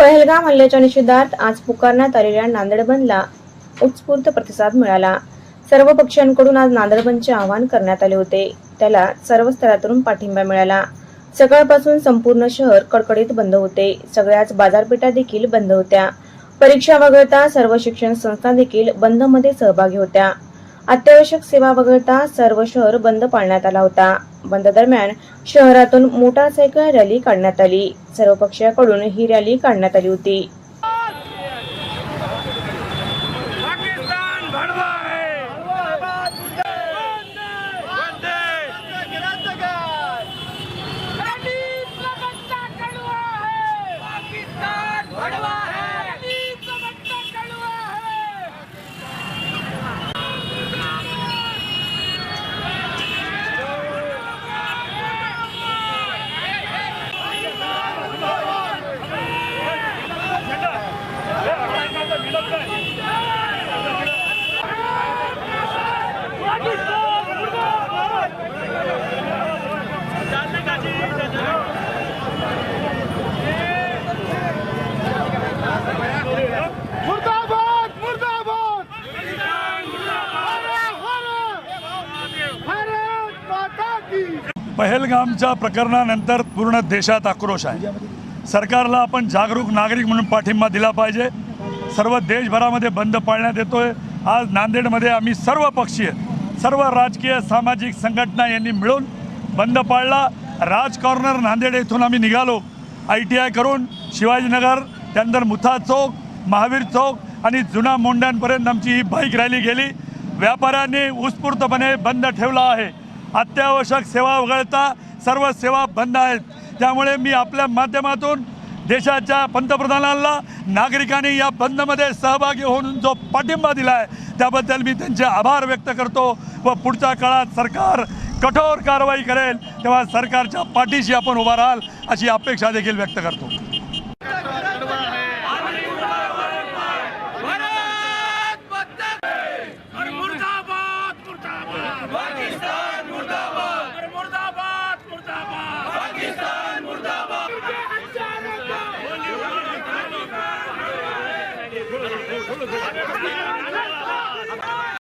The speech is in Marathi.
पहलगाम हल्ल्याच्या निषेधात आज पुकारण्यात आलेल्या नांदेड बंदला उत्स्फूर्त प्रतिसाद मिळाला. सर्व पक्षांकडून आज नांदेड बंदचे आवाहन करण्यात आले होते. त्याला सर्व स्तरातून पाठिंबा मिळाला. सकाळपासून संपूर्ण शहर कडकडीत बंद होते. सगळ्याच बाजारपेठा देखील बंद होत्या. परीक्षा वगळता सर्व शिक्षण संस्था देखील बंदमध्ये सहभागी होत्या. अत्यावश्यक सेवा वगळता सर्व शहर बंद पाळण्यात आला होता. बंद दरम्यान शहरातून मोटारसायकल रॅली काढण्यात आली. सर्व पक्षाकडून ही रॅली काढण्यात आली होती. पहलगामच्या प्रकरणानंतर पूर्ण देशात आक्रोश आहे. सरकारला आपण जागरूक नागरिक म्हणून पाठिंबा दिला पाहिजे. सर्व देशभरामध्ये बंद पाळण्यात येतोय. आज नांदेडमध्ये आम्ही सर्व पक्षीय सर्व राजकीय सामाजिक संघटना यांनी मिळून बंद पाळला. राज कॉर्नर नांदेड येथून आम्ही निघालो. आय टी आय करून शिवाजीनगर त्यानंतर मुथा चौक महावीर चौक आणि जुना मोंड्यांपर्यंत आमची ही बाईक रॅली गेली. व्यापाऱ्यांनी उत्स्फूर्तपणे बंद ठेवला आहे. अत्यावश्यक सेवा वगळता सर्व सेवा बंद आहेत. त्यामुळे मी आपल्या माध्यमातून देशाच्या पंतप्रधानांना नागरिकांनी या बंदमध्ये सहभागी होऊन जो पाठिंबा दिला आहे त्याबद्दल मी त्यांचे आभार व्यक्त करतो व पुढच्या काळात सरकार कठोर कारवाई करेल तेव्हा सरकारच्या पाठीशी आपण उभा राहाल अशी अपेक्षा देखील व्यक्त करतो. Olha,